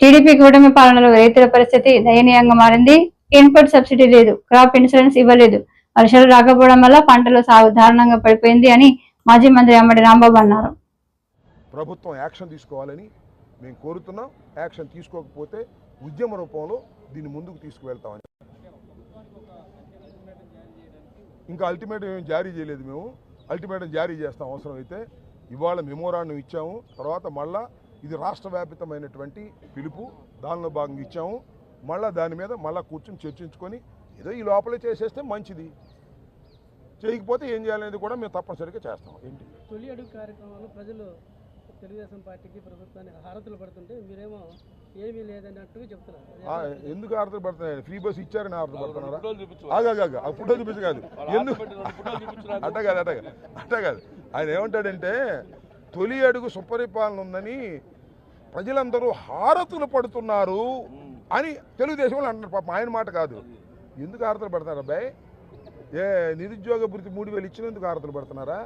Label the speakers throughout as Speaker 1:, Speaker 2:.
Speaker 1: TDP కూటమి పాలనలో రైతుల పరిస్థితి దయనీయంగా మారింది. ఇన్పుట్ సబ్సిడీ లేదు. క్రాప్ ఇన్సూరెన్స్ ఇవ్వలేదు. వర్షాలు రాకపోవడం వల్ల పంటల సాగు దారుణంగా పడిపోయింది అని మాజీ మంత్రి అమ్మడి రాంబాబు అన్నారు.
Speaker 2: ప్రభుత్వం యాక్షన్ తీసుకోవాలని మేము కోరుతున్నాం. యాక్షన్ తీసుకోకపోతే ఉద్యమ రూపంలో దీన్ని ముందుకు తీసుకువెళ్తామని. ఇంకా అల్టిమేటం ఏం జారీ చేయలేదు మేము. అల్టిమేటం జారీ చేస్తాం. అవసరం అయితే ఇవాళ మెమోరాండం ఇచ్చాము. తర్వాత మళ్ళా ఇది రాష్ట్ర వ్యాపితమైనటువంటి పిలుపు. దానిలో భాగంగా ఇచ్చాము. మళ్ళా దాని మీద మళ్ళా కూర్చొని చర్చించుకొని ఏదో ఈ లోపలే చేసేస్తే మంచిది. చేయకపోతే ఏం చేయాలనేది కూడా మేము తప్పనిసరిగా చేస్తాం. ఏంటి?
Speaker 3: తొలి అడుగు కార్యక్రమంలో ప్రజలు తెలుగుదేశం పార్టీకి ప్రభుత్వానికి హారతులు పడుతుంటే మీరేమో ఏమీ లేదన్నట్టుగా చెప్తున్నారు.
Speaker 2: ఆ, ఎందుకు ఆర్డర్ పడుతున్నాయి? ఫ్రీ బస్ ఇచ్చారని ఆర్డర్ పడుతున్నారా? ఆగాగా ఆ ఫోటో చూపించు కాదు. ఎందుకు అట్ట కాదు అట్ట కాదు అట్ట కాదు. ఆయన ఏమంటాడంటే తొలి అడుగు సుపరిపాలన ఉందని ప్రజలందరూ హారతులు పడుతున్నారు అని తెలుగుదేశం వాళ్ళు అంటున్నారు. పాపం ఆయన మాట కాదు. ఎందుకు హారతులు పడుతున్నారు అబ్బాయి? ఏ నిరుద్యోగ భృతి మూడు వేలు ఇచ్చినందుకు హారతులు పడుతున్నారా?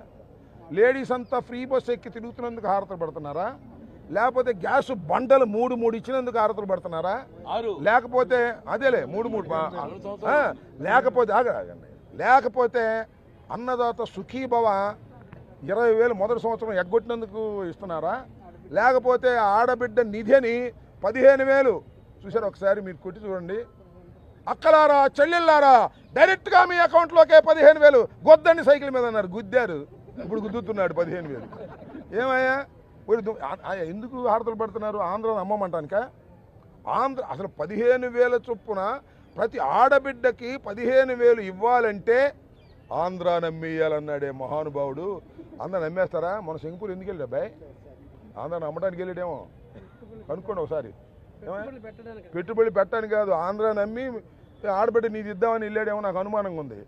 Speaker 2: లేడీస్ అంతా ఫ్రీ బస్ ఎక్కి తిరుగుతున్నందుకు హారతులు పడుతున్నారా? లేకపోతే గ్యాస్ బండలు మూడు మూడు ఇచ్చినందుకు హారతులు పడుతున్నారా? లేకపోతే అదేలే మూడు మూడు లేకపోతే ఆగ ఆగండి. లేకపోతే అన్నదాత సుఖీభవ ఇరవై వేలు మొదటి సంవత్సరం ఎగ్గొట్టినందుకు ఇస్తున్నారా? లేకపోతే ఆడబిడ్డ నిధిని పదిహేను వేలు చూసారు ఒకసారి మీరు కొట్టి చూడండి. అక్కలారా చెల్లెళ్ళారా డైరెక్ట్గా మీ అకౌంట్లోకే పదిహేను వేలు గొద్దండి సైకిల్ మీద అన్నారు. గుద్దారు. ఇప్పుడు గుద్దుతున్నాడు పదిహేను వేలు. ఏమయ్యా? ఎందుకు హారతలు పడుతున్నారు? ఆంధ్రాని అమ్మమంటానికా ఆంధ్ర అసలు పదిహేను వేల చొప్పున ప్రతి ఆడబిడ్డకి పదిహేను వేలు ఇవ్వాలంటే ఆంధ్ర నమ్మేయాలన్నాడే మహానుభావుడు. అందరు నమ్మేస్తారా? మన సింగపూర్ ఎందుకు వెళ్ళాడు అబ్బాయి? ఆంధ్ర నమ్మడానికి వెళ్ళాడేమో. కనుక్కోండి ఒకసారి. పెట్టుబడి పెట్టడానికి కాదు ఆంధ్ర నమ్మి ఆడబిడ్డ నీది ఇద్దామని వెళ్ళాడేమో నాకు అనుమానంగా ఉంది.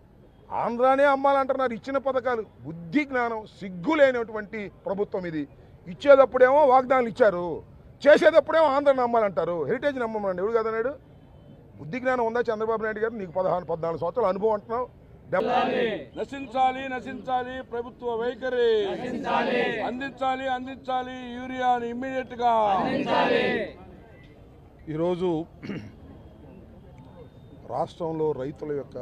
Speaker 2: ఆంధ్రానే అమ్మాలంటున్నారు ఇచ్చిన పథకాలు. బుద్ధి జ్ఞానం సిగ్గు లేనటువంటి ప్రభుత్వం ఇది. ఇచ్చేటప్పుడేమో వాగ్దానాలు ఇచ్చారు. చేసేటప్పుడేమో ఆంధ్ర నమ్మాలంటారు. హెరిటేజ్ నమ్మమనండి ఎవడు కదన్నాడు బుద్ధి జ్ఞానం ఉందా చంద్రబాబు నాయుడు గారు? నీకు పదహారు పద్నాలుగు సంవత్సరాలు అనుభవం అంటున్నావు.
Speaker 4: నశించాలి నశించాలి ప్రభుత్వ వైఖరి. అందించాలి అందించాలి యూరియాని ఇమ్మీడియట్గా.
Speaker 2: ఈరోజు రాష్ట్రంలో రైతుల యొక్క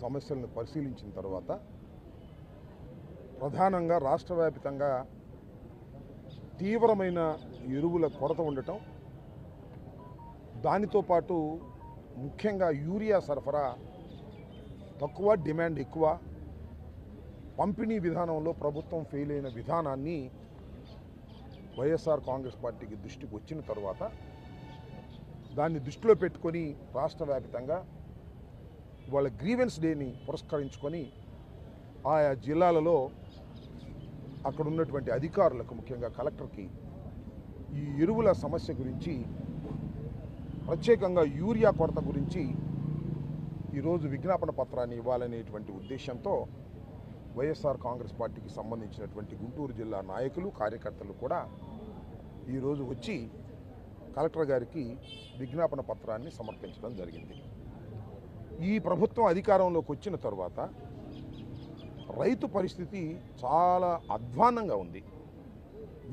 Speaker 2: సమస్యలను పరిశీలించిన తర్వాత ప్రధానంగా రాష్ట్ర వ్యాపితంగా తీవ్రమైన ఎరువుల కొరత ఉండటం దానితో పాటు ముఖ్యంగా యూరియా సరఫరా తక్కువ డిమాండ్ ఎక్కువ పంపిణీ విధానంలో ప్రభుత్వం ఫెయిల్ అయిన విధానాన్ని వైఎస్ఆర్ కాంగ్రెస్ పార్టీకి దృష్టికి వచ్చిన తర్వాత దాన్ని దృష్టిలో పెట్టుకొని రాష్ట్ర వ్యాపితంగా వాళ్ళ గ్రీవెన్స్ డేని పురస్కరించుకొని ఆయా జిల్లాలలో అక్కడ ఉన్నటువంటి అధికారులకు ముఖ్యంగా కలెక్టర్కి ఈ ఎరువుల సమస్య గురించి ప్రత్యేకంగా యూరియా కొరత గురించి ఈరోజు విజ్ఞాపన పత్రాన్ని ఇవ్వాలనేటువంటి ఉద్దేశంతో వైఎస్ఆర్ కాంగ్రెస్ పార్టీకి సంబంధించినటువంటి గుంటూరు జిల్లా నాయకులు కార్యకర్తలు కూడా ఈరోజు వచ్చి కలెక్టర్ గారికి విజ్ఞాపన పత్రాన్ని సమర్పించడం జరిగింది. ఈ ప్రభుత్వం అధికారంలోకి వచ్చిన తర్వాత రైతు పరిస్థితి చాలా అధ్వాన్నంగా ఉంది.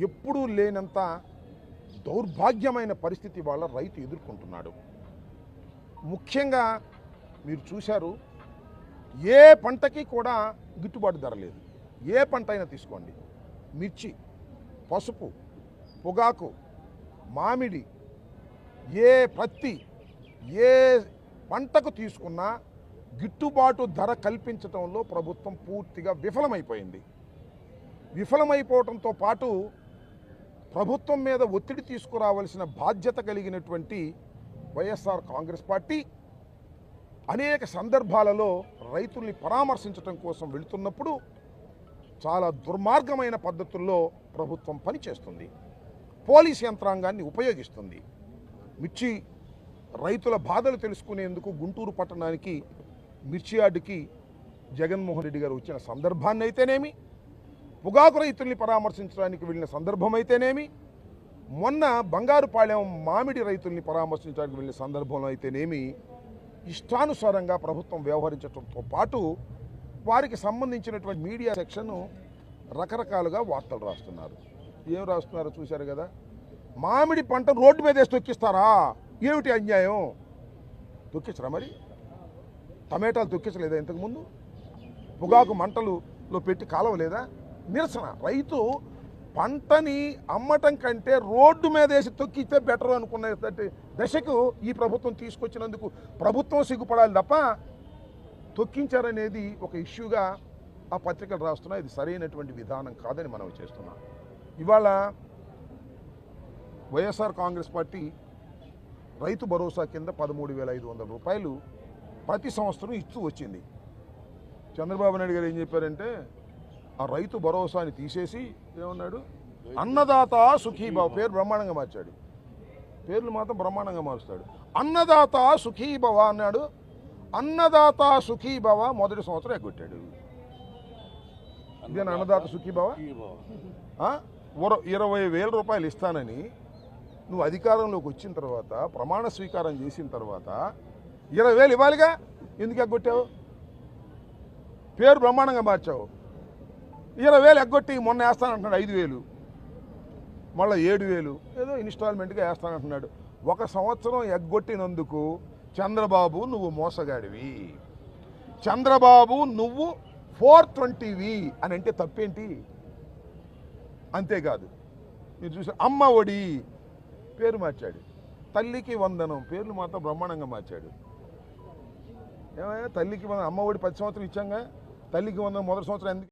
Speaker 2: ఎప్పుడూ లేనంత దౌర్భాగ్యమైన పరిస్థితి వాళ్ళ రైతు ఎదుర్కొంటున్నాడు. ముఖ్యంగా మీరు చూశారు ఏ పంటకి కూడా గిట్టుబాటు ధర లేదు. ఏ పంట అయినా తీసుకోండి. మిర్చి పసుపు పొగాకు మామిడి ఏ పత్తి ఏ పంటకు తీసుకున్నా గిట్టుబాటు ధర కల్పించడంలో ప్రభుత్వం పూర్తిగా విఫలమైపోయింది. విఫలమైపోవడంతో పాటు ప్రభుత్వం మీద ఒత్తిడి తీసుకురావాల్సిన బాధ్యత కలిగినటువంటి వైఎస్ఆర్ కాంగ్రెస్ పార్టీ అనేక సందర్భాలలో రైతుల్ని పరామర్శించడం కోసం వెళుతున్నప్పుడు చాలా దుర్మార్గమైన పద్ధతుల్లో ప్రభుత్వం పనిచేస్తుంది. పోలీస్ యంత్రాంగాన్ని ఉపయోగిస్తుంది. మిర్చి రైతుల బాధలు తెలుసుకునేందుకు గుంటూరు పట్టణానికి మిర్చి యార్డుకి జగన్మోహన్ రెడ్డి గారు వచ్చిన సందర్భాన్ని అయితేనేమి పొగాకు రైతుల్ని పరామర్శించడానికి వెళ్ళిన సందర్భం అయితేనేమి మొన్న బంగారుపాళెం మామిడి రైతుల్ని పరామర్శించడానికి వెళ్ళిన సందర్భంలో అయితేనేమి? ఇష్టానుసారంగా ప్రభుత్వం వ్యవహరించడంతో పాటు వారికి సంబంధించినటువంటి మీడియా సెక్షన్ రకరకాలుగా వార్తలు రాస్తున్నారు. ఏం రాస్తున్నారో చూశారు కదా? మామిడి పంట రోడ్డు మీద వేసి తొక్కిస్తారా? ఏమిటి అన్యాయం? తొక్కించరా మరి? టమాటాలు తొక్కించలేదా ఇంతకుముందు పొగాకు మంటలులో పెట్టి కాలవలేదా? నిరసన. రైతు పంటని అమ్మటం కంటే రోడ్డు మీద వేసి తొక్కిస్తే బెటర్ అనుకునే దశకు ఈ ప్రభుత్వం తీసుకొచ్చినందుకు ప్రభుత్వం సిగ్గుపడాలి తప్ప తొక్కించారనేది ఒక ఇష్యూగా ఆ పత్రికలు రాస్తున్నా ఇది సరైనటువంటి విధానం కాదని మనం చేస్తున్నాం. ఇవాళ వైఎస్ఆర్ కాంగ్రెస్ పార్టీ రైతు భరోసా కింద పదమూడు వేల ఐదు వందల రూపాయలు ప్రతి సంవత్సరం ఇస్తూ వచ్చింది. చంద్రబాబు నాయుడు గారు ఏం చెప్పారంటే ఆ రైతు భరోసాని తీసేసి ఏమన్నాడు? అన్నదాత సుఖీభావ పేరు బ్రహ్మాండంగా మార్చాడు. పేర్లు మాత్రం బ్రహ్మాండంగా మారుస్తాడు. అన్నదాత సుఖీభవ అన్నాడు. అన్నదాత సుఖీభవ మొదటి సంవత్సరం ఎగ్గొట్టాడు. ఇదేనా అన్నదాత సుఖీభవ ఇరవై వేల రూపాయలు ఇస్తానని నువ్వు అధికారంలోకి వచ్చిన తర్వాత ప్రమాణ స్వీకారం చేసిన తర్వాత ఇరవై వేలు ఇవ్వాలిగా? ఎందుకు ఎగ్గొట్టావు? పేరు బ్రహ్మాండంగా మార్చావు. ఇరవై వేలు ఎగ్గొట్టి మొన్న వేస్తానంటున్నాడు ఐదు వేలు. మళ్ళీ ఏడు వేలు. ఏదో ఇన్స్టాల్మెంట్గా వేస్తానంటున్నాడు. ఒక సంవత్సరం ఎగ్గొట్టినందుకు చంద్రబాబు నువ్వు మోసగాడివి. చంద్రబాబు నువ్వు ఫోర్ ట్వంటీవి అని అంటే తప్పేంటి? అంతేకాదు. మీరు చూసి అమ్మ ఒడి పేరు మార్చాడు. తల్లికి వందనం పేర్లు మాత్రం బ్రహ్మాండంగా మార్చాడు. ఏమయ్యా తల్లికి వందనం అమ్మ ఒడి పది సంవత్సరం ఇచ్చాంగా? తల్లికి వందనం మొదటి సంవత్సరం ఎందుకు